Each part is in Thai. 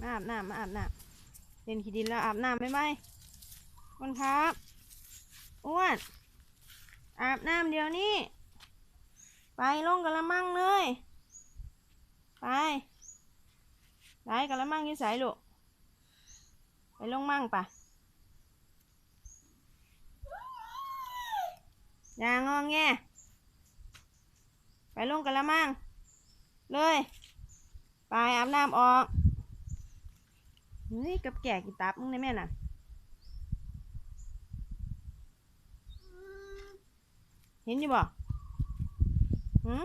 มาอาบน้ำมาอาบน้ำเล่นขี้ดินแล้วอาบน้ำไหมไหมคนครับอ้วนอาบน้ำเดี๋ยวนี้ ไปลงกระมังเลย ไปไปกระมังอยี่ใสลูกไปลงมั่งปะอย่างงองแงไปลงกระมัง เลย ไปอาบน้ำออก เฮ้ยกับแก่กินตับมึงได้แม่น่ะเห็นอยู่บ่หืม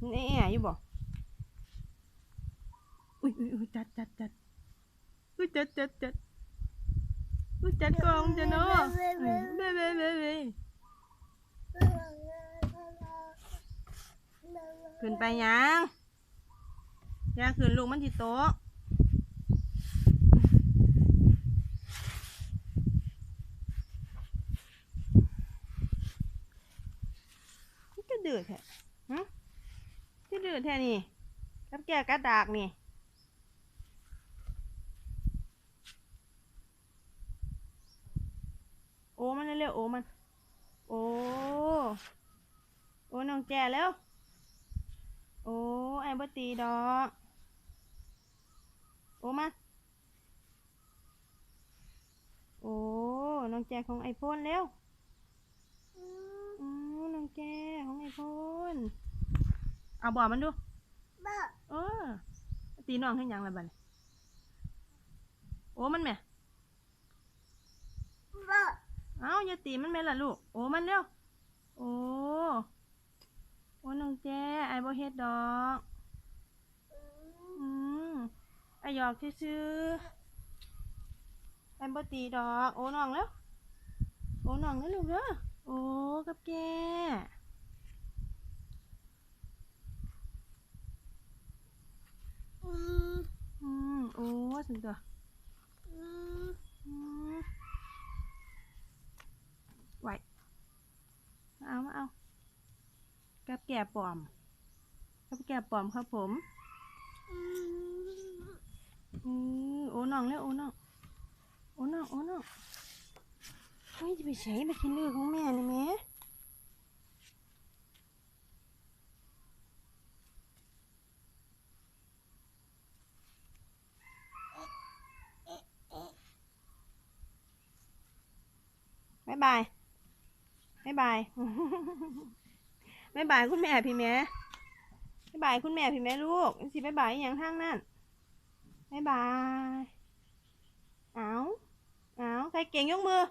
มึงแอ่ๆอยู่บ่อุ้ยอุ้ยอุ้ยจัดจัดจัดอุ้ยจัดจัดจัดอุ้ยจัดกองจะเนาะเบ้เบ้เบ้เบ้ขึ้นไปยังยางขึ้นลูกมันที่โต๊ะ ดื้อแท้ฮะที่ดื้อแท้นี่กับแก่กัดดากนี่โอ้มันเร็วโอ้มัน โอ้โอ้น้องแก่แล้ว โอ้ไอ้บตีดอกโอ้มาโอ้น้องแจของไอโฟนแล้ว แกของไอโฟนเอาบอกมันดูเออตีน้องให้ยังละบัดนี้โอ้มันแหม่เอาอย่าตีมันแม่ละลูก โอ้มันเร็ว โอ้โอ้น้องแจไอบ่เฮ็ดดอกอืมไอหยอกซื่อไอบ่ตีดอก โอ้น้องแล้ว โอ้น้องแล้วลูกเด้อ อ้กับแก อืมโอ้สุดตัวอืมไหวมาเอา มาเอา กับแก่ปลอม กับแก่ปลอมครับผม อืม โอ้น้องแล้วโอ้น้อง โอ้น้อง โอ้น้อง ฮ้ยจะไปใช้มากินเลือของแม่นี่แม่บายบายบายบายบายบายคุณแม่พี่แม่บายบายคุณแม่พี่แม่ลูกสิบายบายอย่างทางนั้นบายบาย เอาเอาใครเก่งยกมือ